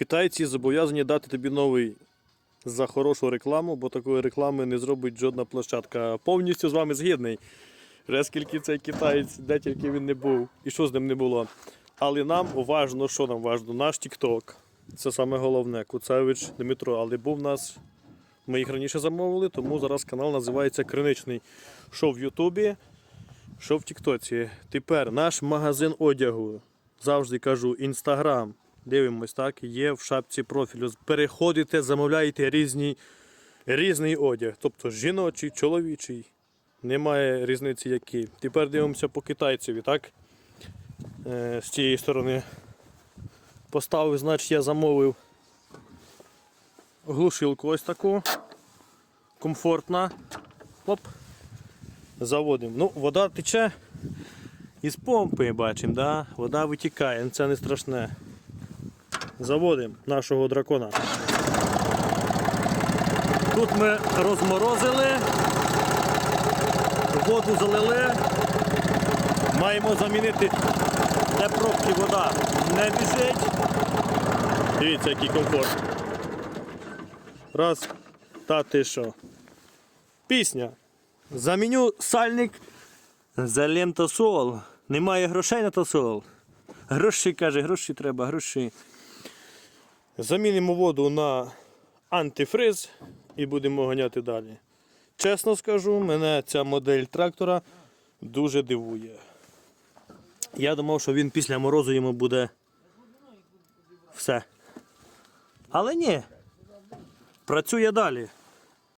Китайці зобов'язані дати тобі новий за хорошу рекламу, бо такої реклами не зробить жодна площадка. Повністю з вами згідний. Вже скільки цей китаєць, де тільки він не був і що з ним не було. Але нам важно, що нам важно? Наш TikTok. Це саме головне. Куцевич Дмитро. Але був у нас. Ми їх раніше замовили, тому зараз канал називається Криничний. Що в Ютубі, що в Тіктоці. Тепер наш магазин одягу. Завжди кажу, інстаграм. Дивимось, так, є в шапці профілю. Переходите, замовляєте різні, різний одяг. Тобто жіночий, чоловічий. Немає різниці який. Тепер дивимося по китайцеві, так? Е, з цієї сторони. Поставив, значить я замовив глушилку ось таку. Комфортна. Оп. Заводимо. Ну, вода тече із помпи, бачимо, да? вода витікає, це не страшне. Заводимо нашого дракона. Тут ми розморозили, воду залили. Маємо замінити, де пробки вода не біжить. Дивіться, який комфорт. Раз. Та ти що? Пісня. Заміню сальник за лентосол. Немає грошей на тосол. Гроші каже, гроші треба, гроші. Замінимо воду на антифриз і будемо ганяти далі. Чесно скажу, мене ця модель трактора дуже дивує. Я думав, що він після морозу йому буде все. Але ні. Працює далі.